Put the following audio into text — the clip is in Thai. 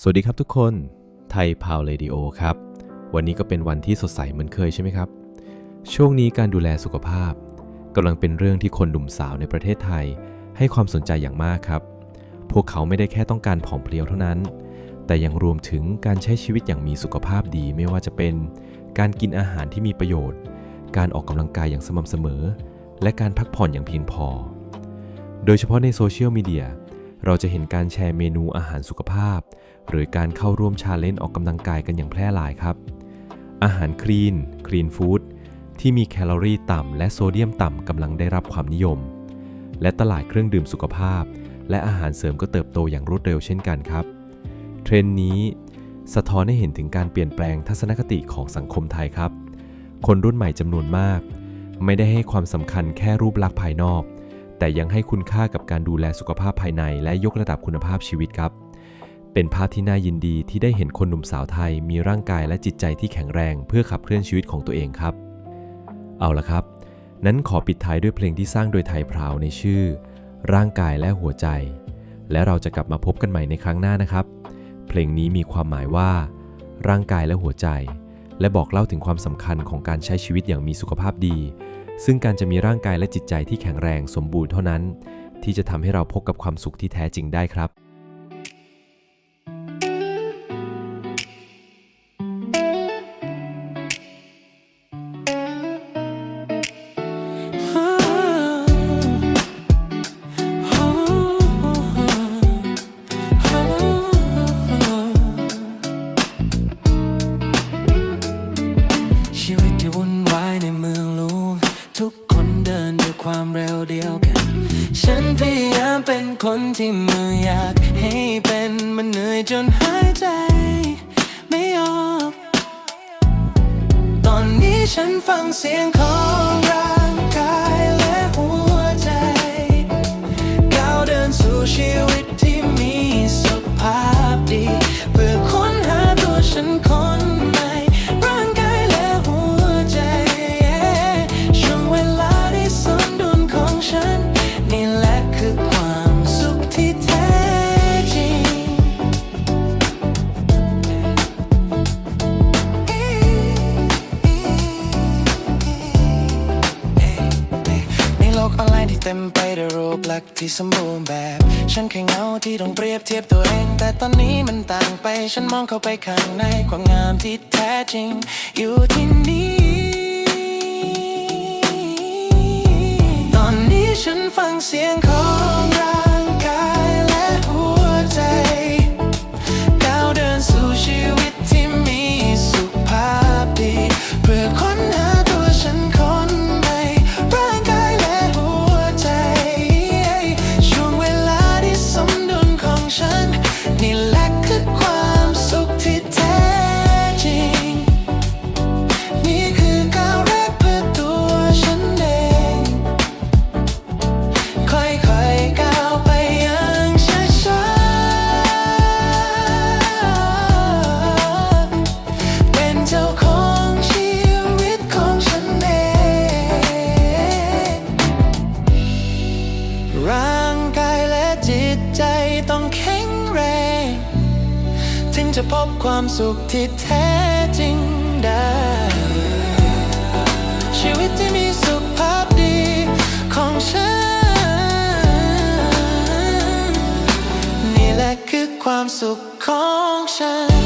สวัสดีครับทุกคนไทยพาวเรดิโอครับ วันนี้ก็เป็นวันที่สดใสเหมือนเคยใช่ไหมครับ ช่วงนี้การดูแลสุขภาพกำลังเป็นเรื่องที่คนหนุ่มสาวในประเทศไทย ให้ความสนใจอย่างมากครับ พวกเขาไม่ได้แค่ต้องการผอมเพรียวเท่านั้น แต่ยังรวมถึงการใช้ชีวิตอย่างมีสุขภาพดีไม่ว่าจะเป็น การกินอาหารที่มีประโยชน์ การออกกำลังกายอย่างสม่ำเสมอ และการพักผ่อนอย่างเพียงพอ โดยเฉพาะในโซเชียลมีเดีย เราจะเห็นการแชร์เมนูอาหารสุขภาพ หรือการเข้าร่วมชาเลนจ์ออกกำลังกายกันอย่างแพร่หลายครับ อาหารคลีนคลีนฟู้ดที่มีแคลอรี่ต่ำและโซเดียมต่ำกำลังได้รับความนิยม และตลาดเครื่องดื่มสุขภาพ และอาหารเสริมก็เติบโตอย่างรวดเร็วเช่นกันครับ เทรนด์นี้ สะท้อนให้เห็นถึงการเปลี่ยนแปลงทัศนคติของสังคมไทยครับ คนรุ่นใหม่จำนวนมาก ไม่ได้ให้ความสำคัญแค่รูปลักษณ์ภายนอก แต่ยังให้คุณค่ากับการดูแลสุขภาพภายในและยกระดับคุณภาพชีวิตครับ เป็นภาพที่น่ายินดีที่ได้เห็นคนหนุ่มสาวไทย มีร่างกายและจิตใจที่แข็งแรง เพื่อขับเคลื่อนชีวิตของตัวเองครับ เอาละครับ นั้นขอปิดท้ายด้วยเพลงที่สร้างโดยไทยพราวในชื่อ ร่างกายและหัวใจ และเราจะกลับมาพบกันใหม่ในครั้งหน้านะครับ เพลงนี้มีความหมายว่า ร่างกายและหัวใจ และบอกเล่าถึงความสำคัญของการใช้ชีวิตอย่างมีสุขภาพดี ซึ่งการจะมีร่างกายและจิตใจที่แข็งแรงสมบูรณ์เท่านั้น ที่จะทำให้เราพบกับความสุขที่แท้จริงได้ครับ เป็นคนที่มืออยากให้เป็นมันเหนื่อยจนหายใจ ไม่ออก ตอนนี้ฉันฟังเสียงของเรา กออนไลน์ที่เต็มไปด้วยรูปลักษณ์ที่สมบูรณ์แบบ ฉันแค่เหงาที่ต้องเปรียบเทียบตัวเอง แต่ตอนนี้มันต่างไป ฉันมองเข้าไปข้างในความงามที่แท้จริง อยู่ที่นี่ ตอนนี้ฉันฟังเสียงขอ จะพบความสุขที่แท้จริงได้ ชีวิตที่มีสุขภาพดีของฉัน นี่แหละคือความสุขของฉัน